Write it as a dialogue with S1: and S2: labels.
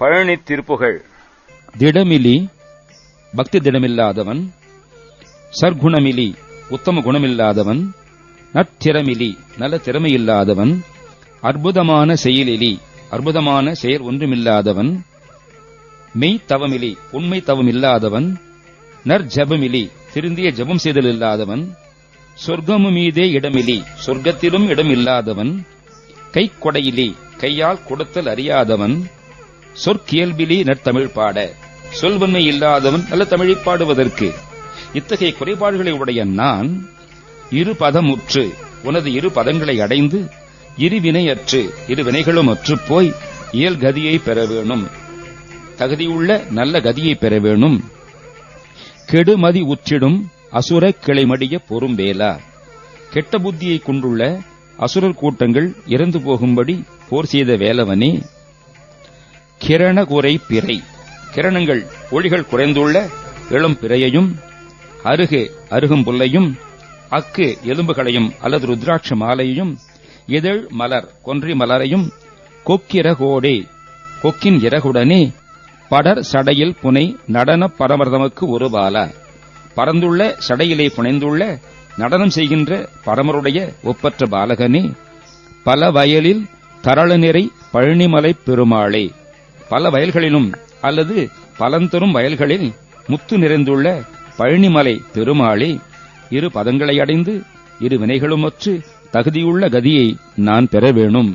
S1: பழனி திருப்புகழ்
S2: திடமிலி பக்தி திடமில்லாதவன் சர்க்குணமிலி உத்தம குணமில்லாதவன் நற்திறமிலி நல்ல திறமையில்லாதவன் அற்புதமான செயலிலி அற்புதமான செயல் ஒன்றுமில்லாதவன் மெய் தவமிலி உண்மை தவம் இல்லாதவன் நற்ஜபமிலி திருந்திய ஜபம் செய்தல் இல்லாதவன் சொர்க்கமு மீதே இடமிலி சொர்க்கத்திலும் இடம் இல்லாதவன் கைக்கொடையிலி கையால் கொடுத்தல் அறியாதவன் சொற்கியல்பிலி நற்தமிழ் பாட. சொல்வன்மை இல்லாதவன் நல்ல தமிழை பாடுவதற்கு. இத்தகைய குறைபாடுகளை உடைய நான் இரு பதமுற்று உனது இரு பதங்களை அடைந்து இருவினையற்று இரு வினைகளும் அற்று போய் இயல் கதியை பெற வேணும். தகுதியுள்ள நல்ல கதியை பெற வேணும். கெடுமதி உற்றிடும் அசுர கிளைமடிய பொறும்பேலா. கெட்ட புத்தியை கொண்டுள்ள அசுரர் கூட்டங்கள் இறந்து போகும்படி போர் செய்த வேலவனே. கிரணகுறை பிறை. கிரணங்கள் ஒளிகள் குறைந்துள்ள இளம் பிறையையும் அருகு அருகும் புல்லையும் அக்கு எலும்புகளையும் அல்லது ருத்ராட்ச மாலையையும் இதழ் மலர் கொன்றி மலரையும் கொக்கிரகோடே கொக்கின் இறகுடனே படர் சடையில் புனை நடன பரமர்தமக்கு ஒரு பால. பறந்துள்ள சடையிலே புனைந்துள்ள நடனம் செய்கின்ற பரமருடைய ஒப்பற்ற பாலகனே பல வயலில் தரள நிறை பழனிமலை பெருமாளே. பல வயல்களிலும் அல்லது பலந்தரும் வயல்களில் முத்து நிறைந்துள்ள பழனிமலை பெருமாளே இரு பதங்களை அடைந்து இரு வினைகளுமற்று தகுதியுள்ள கதியை நான் பெற வேணும்.